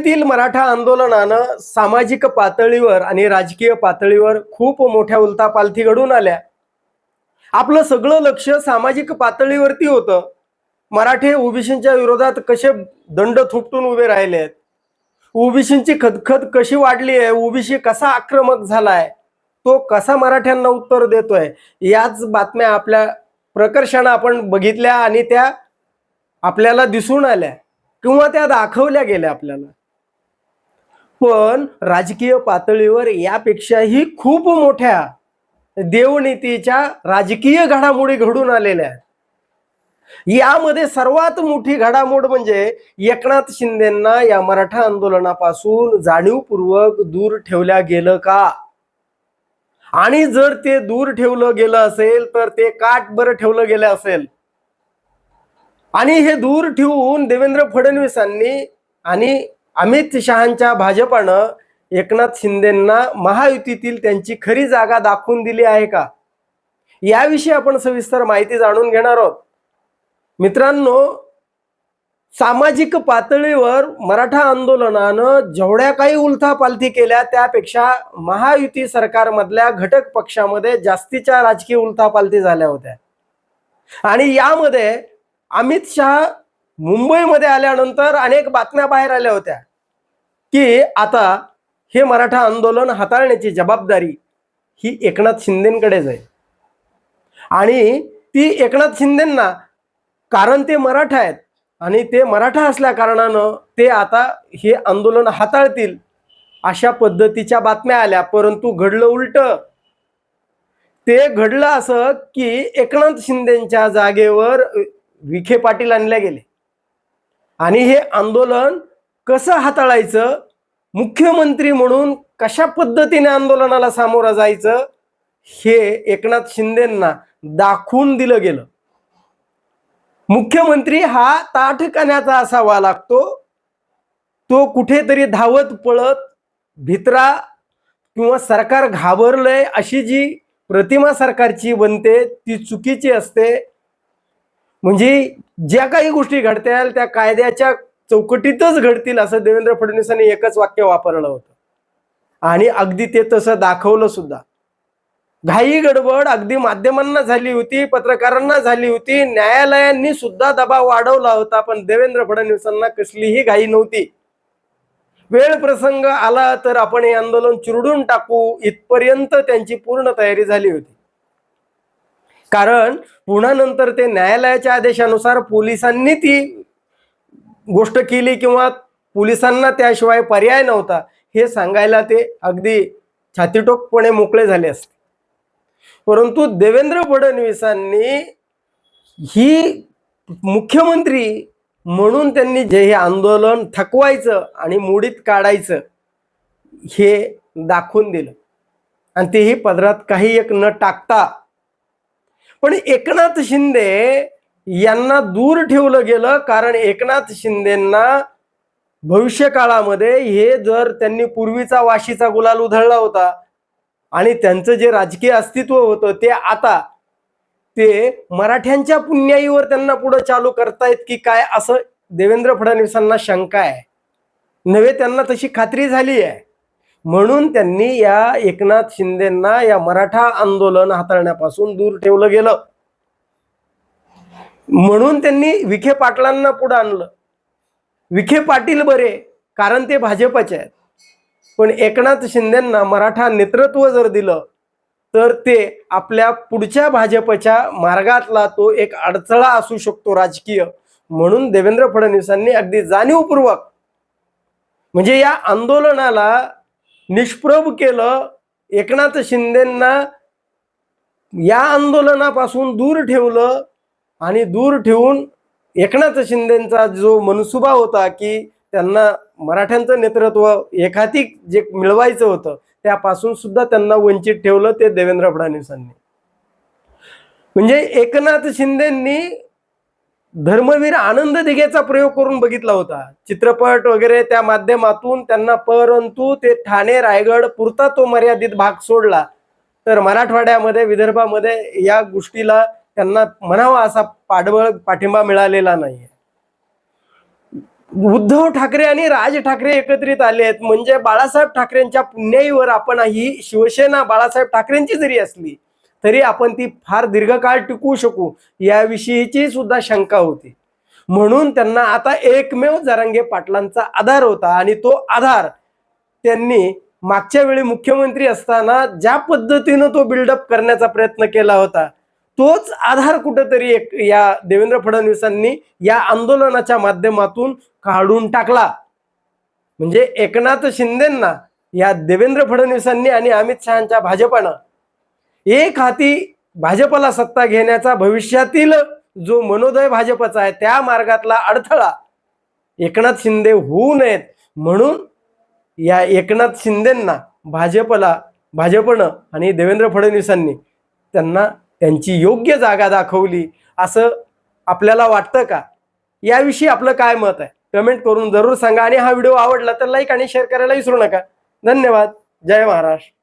मुंबईतील मराठा आंदोलनानं सामाजिक पातळीवर आणि राजकीय पातळीवर खूप मोठ्या उलथापालथी घडून आल्या. आपलं सगळं लक्ष सामाजिक पातळीवरती होतं. मराठे ओबीसींच्या विरोधात कसे दंड थुपटून उभे राहिले आहेत? ओबीसींची खदखद कशी वाढली आहे? ओबीसी कसा आक्रमक झालाय? तो कसा मराठ्यांना उत्तर देतोय? याच बातम्या आपल्या प्रकर्षानं आपण बघितल्या आणि त्या आपल्याला दिसून आल्या किंवा त्या दाखवल्या गेल्या आपल्याला. पण राजकीय पातळीवर यापेक्षाही खूप मोठ्या देवनीतीच्या राजकीय घडामोडी घडून आलेल्या आहेत. यामध्ये सर्वात मोठी घडामोड म्हणजे एकनाथ शिंदेना या मराठा आंदोलनापासून जाणीवपूर्वक दूर ठेवल्या गेलं का? आणि जर ते दूर ठेवलं गेलं असेल तर ते काट बरं ठेवलं गेलं असेल. आणि हे दूर ठेवून देवेंद्र फडणवीसांनी आणि अमित शहांच्या भाजपानं एकनाथ शिंदेंना महायुतीतील त्यांची खरी जागा दाखवून दिली आहे का? याविषयी आपण सविस्तर माहिती जाणून घेणार आहोत. मित्रांनो सामाजिक पातळीवर मराठा आंदोलनानं जेवढ्या काही उलथापालथी केल्या त्यापेक्षा महायुती सरकारमधल्या घटक पक्षामध्ये जास्तीच्या राजकीय उलथापालथी झाल्या होत्या. आणि यामध्ये अमित शहा मुंबईमध्ये आल्यानंतर अनेक बातम्या बाहेर आल्या होत्या. की आता हे मराठा आंदोलन हाताळण्याची जबाबदारी ही एकनाथ शिंदेंकडेच आहे आणि ती एकनाथ शिंदेंना कारण ते मराठा आहेत आणि ते मराठा असल्या कारणानं ते आता हे आंदोलन हाताळतील अशा पद्धतीच्या बातम्या आल्या. परंतु घडलं उलट. ते घडलं असं की एकनाथ शिंदेच्या जागेवर विखे पाटील आणले गेले. आणि हे आंदोलन कसं हाताळायचं? मुख्यमंत्री म्हणून कशा पद्धतीने आंदोलनाला सामोरं जायचं? हे एकनाथ शिंदेंना दाखवून दिलं गेलं. मुख्यमंत्री हा ताठकाण्याचा असावा लागतो. तो कुठेतरी धावत पळत भित्रा किंवा सरकार घाबरलंय अशी जी प्रतिमा सरकारची बनते ती चुकीची असते. म्हणजे ज्या काही गोष्टी घडत्याल त्या कायद्याच्या चौकटीतच घडतील असं देवेंद्र फडणवीसांनी एकच वाक्य वापरलं होतं. आणि अगदी ते तसं दाखवलं सुद्धा. घाई गडबड अगदी माध्यमांना झाली होती पत्रकारांना झाली होती न्यायालयांनी सुद्धा दबाव वाढवला होता पण देवेंद्र फडणवीसांना कसलीही घाई नव्हती. वेळ प्रसंग आला तर आपण हे आंदोलन चिरडून टाकू इथपर्यंत त्यांची पूर्ण तयारी झाली होती. कारण पुन्हा नंतर ते न्यायालयाच्या आदेशानुसार पोलिसांनी ती गोष्ट केली किंवा पोलिसांना त्याशिवाय पर्याय नव्हता हे सांगायला ते अगदी छातीटोकपणे मोकळे झाले असते. परंतु देवेंद्र फडणवीसांनी ही मुख्यमंत्री म्हणून त्यांनी जे हे आंदोलन थकवायचं आणि मोडीत काढायचं हे दाखवून दिलं. आणि तेही पदरात काही एक न टाकता पण एकनाथ शिंदे यांना दूर ठेवलं गेलं कारण एकनाथ शिंदेंना भविष्य काळामध्ये हे जर त्यांनी पूर्वीचा वाशीचा गुलाल उधळला होता आणि त्यांचं जे राजकीय अस्तित्व होतं ते आता ते मराठ्यांच्या पुण्याईवर त्यांना पुढे चालू करतायत की काय असं देवेंद्र फडणवीसांना शंका आहे. नव्हे त्यांना तशी खात्री झाली आहे. म्हणून त्यांनी या एकनाथ शिंदेंना या मराठा आंदोलन हाताळण्यापासून दूर ठेवलं गेलं. म्हणून त्यांनी विखे पाटलांना पुढे आणलं. विखे पाटील बरे कारण ते भाजपचे आहेत. पण एकनाथ शिंदेंना मराठा नेतृत्व जर दिलं तर ते आपल्या पुढच्या भाजपच्या मार्गातला तो एक अडथळा असू शकतो राजकीय. म्हणून देवेंद्र फडणवीसांनी अगदी जाणीवपूर्वक म्हणजे या आंदोलनाला निष्प्रभ केलं एकनाथ शिंदेंना या आंदोलनापासून दूर ठेवलं आणि दूर ठेवून एकनाथ शिंदेंचा जो मनसुबा होता की त्यांना मराठ्यांचं नेतृत्व एकाधिक जे मिळवायचं होतं त्यापासून सुद्धा त्यांना वंचित ठेवलं ते देवेंद्र फडणवीसांनी. म्हणजे एकनाथ शिंदेंनी धर्मवीर आनंद दिघेचा प्रयोग करून बघितला होता. चित्रपट वगैरे त्या माध्यमातून त्यांना परंतु ते ठाणे रायगड पुरता तो मर्यादित भाग सोडला. तर मराठवाड्यामध्ये विदर्भामध्ये या गोष्टीला त्यांना म्हणावा असा पाठबळ पाठिंबा मिळालेला नाहीये. उद्धव ठाकरे आणि राज ठाकरे एकत्रित आले आहेत. म्हणजे बाळासाहेब ठाकरेंच्या पुण्याईवर आपण ही शिवसेना बाळासाहेब ठाकरेंची जरी असली. तरी आपण ती फार दीर्घकाळ टिकवू शकू याविषयीची सुद्धा शंका होती. म्हणून त्यांना आता एकमेव जरांगे पाटलांचा आधार होता आणि तो आधार त्यांनी मागच्या वेळी मुख्यमंत्री असताना ज्या पद्धतीनं तो बिल्डअप करण्याचा प्रयत्न केला होता तोच आधार कुठेतरी एक या देवेंद्र फडणवीसांनी या आंदोलनाच्या माध्यमातून काढून टाकला. म्हणजे एकनाथ शिंदेंना या देवेंद्र फडणवीसांनी आणि अमित शहाच्या भाजपानं एक हाती भाजपला सत्ता घेण्याचा भविष्यातील जो मनोदय भाजपचा आहे त्या मार्गातला अडथळा एकनाथ शिंदे होऊ नयेत. म्हणून या एकनाथ शिंदेंना भाजपला भाजपनं आणि देवेंद्र फडणवीसांनी त्यांना त्यांची योग्य जागा दाखवली. असं आपल्याला वाटतं का? याविषयी आपलं काय मत आहे? कमेंट करून जरूर सांगा. आणि हा व्हिडिओ आवडला तर लाईक आणि शेअर करायला विसरू नका. धन्यवाद. जय महाराष्ट्र.